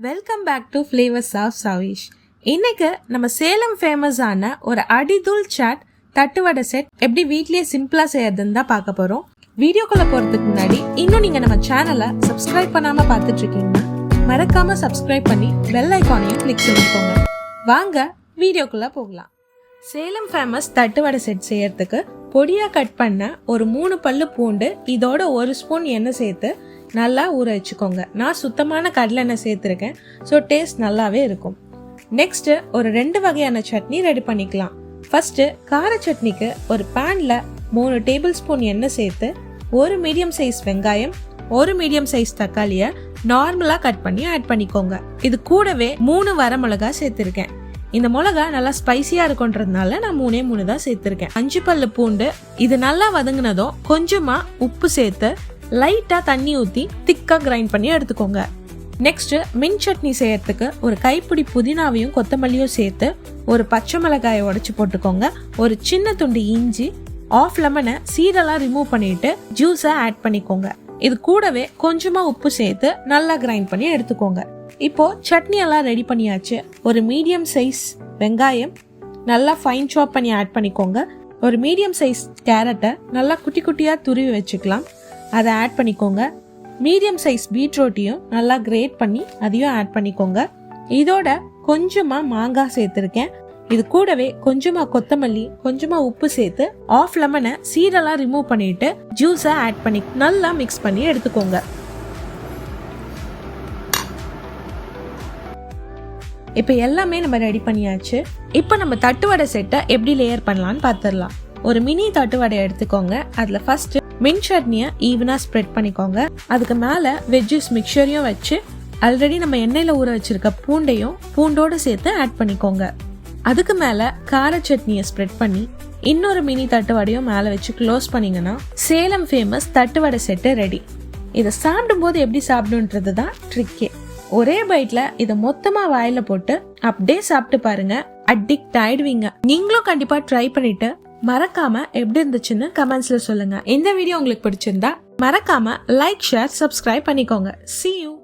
Welcome back to flavours of Saveesh இன்னைக்கு நம்ம சேலம் ஃபேமஸான ஒரு அடிதூள் சாட் தட்டுவடை செட் எப்படி வீட்லயே சிம்பிளா செய்யறதுன்னு தான் பார்க்க போறோம். வீடியோக்குள்ள போறதுக்கு முன்னாடி இன்னும் நீங்க நம்ம சேனலை சப்ஸ்கிரைப் பண்ணாம பார்த்துட்டு இருக்கீங்கன்னா மறக்காம சப்ஸ்கிரைப் பண்ணி பெல் ஐக்கானையும் கிளிக் பண்ணிக்கோங்க. வாங்க வீடியோக்குள்ள போகலாம். சேலம் ஃபேமஸ் தட்டுவடை செட் செய்யறதுக்கு பொடியா கட் பண்ண ஒரு மூணு பல்லு பூண்டு இதோட ஒரு ஸ்பூன் எண்ணெய் சேர்த்து நல்லா ஊற வச்சுக்கோங்க. நான் சுத்தமான கடலெண்ணெய் சேர்த்துருக்கேன். ஸோ டேஸ்ட் நல்லாவே இருக்கும். நெக்ஸ்ட்டு ஒரு ரெண்டு வகையான சட்னி ரெடி பண்ணிக்கலாம். ஃபர்ஸ்ட்டு கார சட்னிக்கு ஒரு பேனில் மூணு டேபிள் ஸ்பூன் எண்ணெய் சேர்த்து ஒரு மீடியம் சைஸ் வெங்காயம் ஒரு மீடியம் சைஸ் தக்காளியை நார்மலாக கட் பண்ணி ஆட் பண்ணிக்கோங்க. இது கூடவே மூணு வரமிளகா சேர்த்துருக்கேன். இந்த மிளகா நல்லா ஸ்பைசியாக இருக்குன்றதுனால நான் மூணே மூணு தான் சேர்த்துருக்கேன். அஞ்சு பல்லு பூண்டு இது நல்லா வதங்கினதும் கொஞ்சமாக உப்பு சேர்த்து லைட்டாக தண்ணி ஊற்றி திக்காக கிரைண்ட் பண்ணி எடுத்துக்கோங்க. நெக்ஸ்ட்டு மின் சட்னி செய்யறதுக்கு ஒரு கைப்பிடி புதினாவையும் கொத்தமல்லியும் சேர்த்து ஒரு பச்சை மிளகாயை உடச்சி போட்டுக்கோங்க. ஒரு சின்ன துண்டு இஞ்சி ஆஃப் லெமனை சீடெல்லாம் ரிமூவ் பண்ணிட்டு ஜூஸை ஆட் பண்ணிக்கோங்க. இது கூடவே கொஞ்சமாக உப்பு சேர்த்து நல்லா கிரைண்ட் பண்ணி எடுத்துக்கோங்க. இப்போ சட்னி எல்லாம் ரெடி பண்ணியாச்சு. ஒரு மீடியம் சைஸ் வெங்காயம் நல்லா ஃபைன் சாப் பண்ணி ஆட் பண்ணிக்கோங்க. ஒரு மீடியம் சைஸ் கேரட்டை நல்லா குட்டி குட்டியாக துருவி வச்சுக்கலாம். அதை ஆட் பண்ணிக்கோங்க. மீடியம் சைஸ் பீட்ரூட்டையும் நல்லா கிரேட் பண்ணி அதையும் ஆட் பண்ணிக்கோங்க. இதோட கொஞ்சமாக மாங்காய் சேர்த்துருக்கேன். இது கூடவே கொஞ்சமா கொத்தமல்லி கொஞ்சமா உப்பு சேர்த்து ஆஃப் லெமனை சீரெல்லாம் ரிமூவ் பண்ணிட்டு ஜூஸை ஆட் பண்ணி நல்லா மிக்ஸ் பண்ணி எடுத்துக்கோங்க. இப்போ எல்லாமே நம்ம ரெடி பண்ணியாச்சு. இப்போ நம்ம தட்டுவடை செட்டை எப்படி லேயர் பண்ணலான்னு பார்த்துடலாம் ஒரு மினி தட்டுவடை எடுத்துக்கோங்க. அதில் ஃபர்ஸ்ட் மின் சட்னியை ஈவனாக ஸ்ப்ரெட் பண்ணிக்கோங்க. அதுக்கு மேலே வெஜ்ஜஸ் மிக்சரையும் வச்சு ஆல்ரெடி நம்ம எண்ணெயில் ஊற வச்சிருக்க பூண்டையும் பூண்டோடு சேர்த்து ஆட் பண்ணிக்கோங்க. அதுக்கு மேலே கார சட்னியை ஸ்ப்ரெட் பண்ணி இன்னொரு மினி தட்டுவடையும் மேலே வச்சு க்ளோஸ் பண்ணிங்கன்னா சேலம் ஃபேமஸ் தட்டுவடை செட்டு ரெடி இதை சாப்பிடும்போது எப்படி சாப்பிடுன்றது தான் ட்ரிக்கே ஒரே பைட்ல இதை மொத்தமா வாயில போட்டு அப்படியே சாப்பிட்டு பாருங்க. அடிக்ட் ஆயிடுவீங்க. நீங்களும் கண்டிப்பா ட்ரை பண்ணிட்டு மறக்காம எப்படி இருந்துச்சுன்னு கமெண்ட்ஸ்ல சொல்லுங்க. இந்த வீடியோ உங்களுக்கு பிடிச்சிருந்தா மறக்காம லைக் ஷேர் சப்ஸ்கிரைப் பண்ணிக்கோங்க. See you